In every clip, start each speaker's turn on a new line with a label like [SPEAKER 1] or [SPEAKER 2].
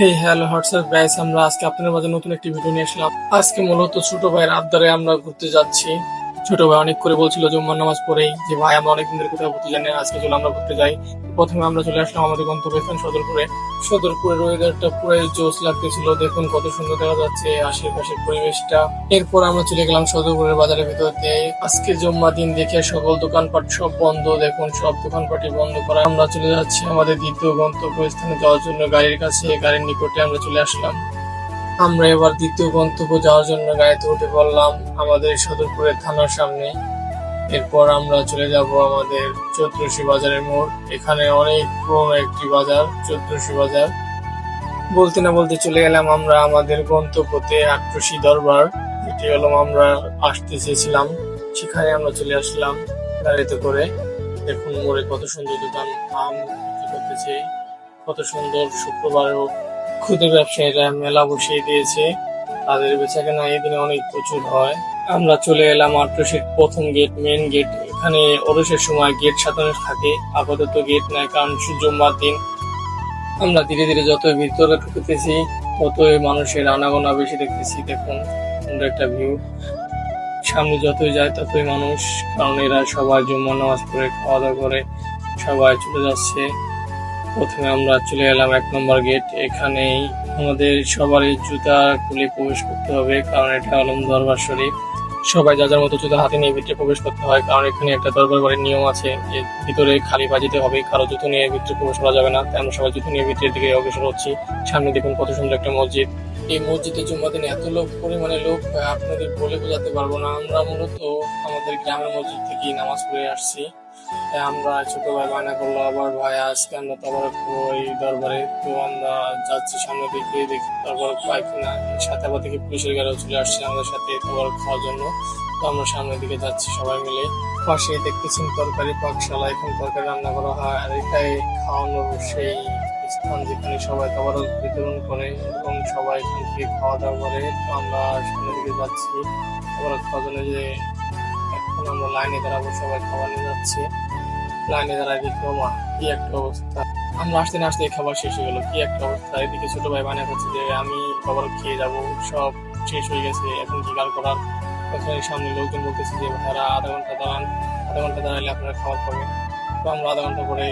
[SPEAKER 1] হে hello WhatsApp guys আমরা আজকে আপনাদের মাঝে নতুন একটি ভিডিও নিয়ে আসলাম। আজকে মূলত ছোট ভাইয়ের আবদারে আমরা ঘুরতে যাচ্ছি। ছোট ভাই অনেক করে বলছিল জুম্মার নামাজ পড়েই যে, ভাই, আমরা অনেকদিন ধরে কোথাও ঘুরতে জানি আজকে চলো আমরা ঘুরতে যাই। প্রথমে আমরা চলে আসলাম আমাদের গন্তব্যস্থান সদরপুরে। সদরপুরের ওয়েদারটা পুরো জোস লাগতেছিল। দেখুন কত সুন্দর দেখা যাচ্ছে আশেপাশের পরিবেশটা। এরপর আমরা চলে গেলাম সদরপুরের বাজারের ভিতরতে আজকে জম্মা দিন দেখে সকল দোকানপাট সব বন্ধ। দেখুন সব দোকানপাটই বন্ধ করা। আমরা চলে যাচ্ছি আমাদের দ্বিতীয় গন্তব্যস্থানে যাওয়ার জন্য গাড়ির কাছে। গাড়ির নিকটে আমরা চলে আসলাম। আমরা এবার দ্বিতীয় গন্তব্য যাওয়ার জন্য গাড়িতে উঠে পড়লাম আমাদের সদরপুরের থানার সামনে। এরপর আমরা চলে যাব আমাদের চৌত্রসী বাজারের মোড়। এখানে অনেক পুরনো একটি বাজার চৌত্রসী বাজার। বলতে না বলতে চলে গেলাম আমরা আমাদের গন্তব্যতে আট্রসী দরবার। যেটি হলো আমরা আসতে চেয়েছিলাম, সেখানে আমরা চলে আসলাম গাড়িতে করে। দেখুন মোড়ে কত সুন্দর দোকান, আম বিক্রি করতেছে। কত সুন্দর শুক্রবারও ক্ষুদ্র ব্যবসায়ীরা মেলা বসিয়ে দিয়েছে। তাদের বেচাকেনা এই দিনে অনেক প্রচুর হয়। আমরা চলে এলাম আট্রসির প্রথম গেট মেন গেট এখানে ওরসের সময় গেট সাধারণ থাকে। আপাতত গেট নাই, কারণ জুম্মার দিন। আমরা ধীরে ধীরে যত ভিতরে ঢুকতেছি, ততই মানুষের আনাগোনা বেশি দেখতেছি। দেখুন, সুন্দর একটা ভিউ সামনে যতই যায়, ততই মানুষ, কারণ এরা সবাই জুম্মা নামাজ পড়ে খাওয়া দাওয়া করে, সবাই চলে যাচ্ছে। প্রথমে আমরা চলে এলাম এক নম্বর গেট। এখানেই আমাদের সবারই জুতা খুলে প্রবেশ করতে হবে, কারণ এটা আলম দরবার শরীফ। সবাই যা যার মতো জুতা হাতে নিয়ে ভিতরে প্রবেশ করতে হয়, কারণ এখানে একটা দরবার বাড়ির নিয়ম আছে যে ভিতরে খালি বাজিতে হবে, কারও জুতো নিয়ে ভিতরে প্রবেশ করা যাবে না। তাই আমরা সবাই জুতো নিয়ে ভিতরের দিকে অগ্রসর হচ্ছি। সামনে দেখুন কত সুন্দর একটা মসজিদ। এই মসজিদে জুম্মা দিনে এত লোক, পরিমাণে লোক আপনাদের বলে বোঝাতে পারব না। আমরা মূলত আমাদের গ্রামের মসজিদ থেকেই নামাজ পড়ে আসছি। আমরা ছোট ভাই বায়না করল, আবার ভাই আজকে আমরা খাব এই দরবারে, তো আমরা যাচ্ছি সামনে দিকে দেখি তবরক পাই কিনা, সাথে আবার থেকে পুলিশের গাড়িও চলে আসছে আমাদের সাথে তবরক খাওয়ার জন্য। তো আমরা সামনের দিকে যাচ্ছি সবাই মিলে। পাশে দেখতেছেন তরকারি পাকশালা, এখন তরকারি রান্না করা হয়, আর এটাই খাওয়ানোর সেই স্থান যেখানে সবাই তবরক বিতরণ করে এবং সবাই এখান থেকে খাওয়া দাওয়া করে। তো আমরা সামনের দিকে যাচ্ছি তবরক খাওয়ার জন্য যে এখন আমরা লাইনে দাঁড়াবো, সবাই খাবার নিয়ে যাচ্ছে। লাইনে দাঁড়ায় দেখি ও কি একটা অবস্থা। আমরা আসতে না আসতে খাবার শেষ হয়ে গেলো, কি একটা অবস্থা। এদিকে ছোট ভাই বানিয়ে হচ্ছে যে, আমি খাবার খেয়ে যাব, সব শেষ হয়ে গেছে, এখন কি কার করার? সামনে লোকজন বলতেছে যে, ভাইরা, আধা ঘণ্টা দাঁড়ান, আধা ঘণ্টা দাঁড়ালে আপনারা খাবার পাবেন। তো আমরা আধা ঘণ্টা পরে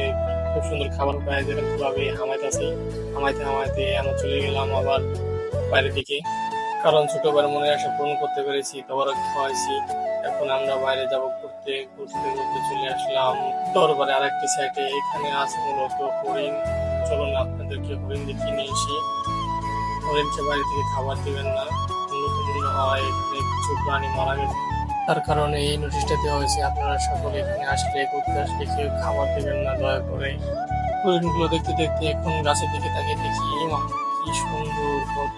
[SPEAKER 1] খুব সুন্দর খাবার পাই যেরকম ভাবে হামাইতেছি, হামাইতে হামাইতে আমরা চলে গেলাম আবার বাইরের দিকে। কারণ ছোটবার মনে আশা পূরণ করতে পেরেছি তোমারও খাওয়াইছি। এখন আমরা বাইরে যাব ঘুরতে ঘুরতে ঘুরতে চলে আসলাম। দরবারে আরেকটি সাইডে এখানে আছে মূলত হরিণ। চলুন আপনাদেরকে হরিণ দেখিয়ে নিয়ে এসি হরিণকে বাড়ি থেকে খাবার দেবেন না, মূলত মনে হয় এখানে কিছু প্রাণী মারা গেছে। তার কারণে এই নোটিশটা দেওয়া হয়েছে। আপনারা সকলে এখানে আসলে ঘুরতে আসলে কেউ খাবার দেবেন না, দয়া করে। হরিণগুলো দেখতে দেখতে এখন গাছের দিকে তাকিয়ে দেখি ইমা কি সুন্দর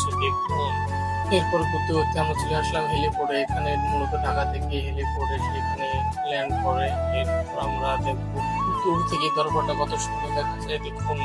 [SPEAKER 1] কত দেখুন এরপর করতে ঘুরতে আমরা চলে আসলাম হেলিপোর্টে এখানে মূলত ঢাকা থেকে হেলিপোর্টে সেখানে ল্যান্ড করে। এরপর আমরা দেখব দূর থেকে দরবারটা কত সুন্দর দেখা যায় দেখুন।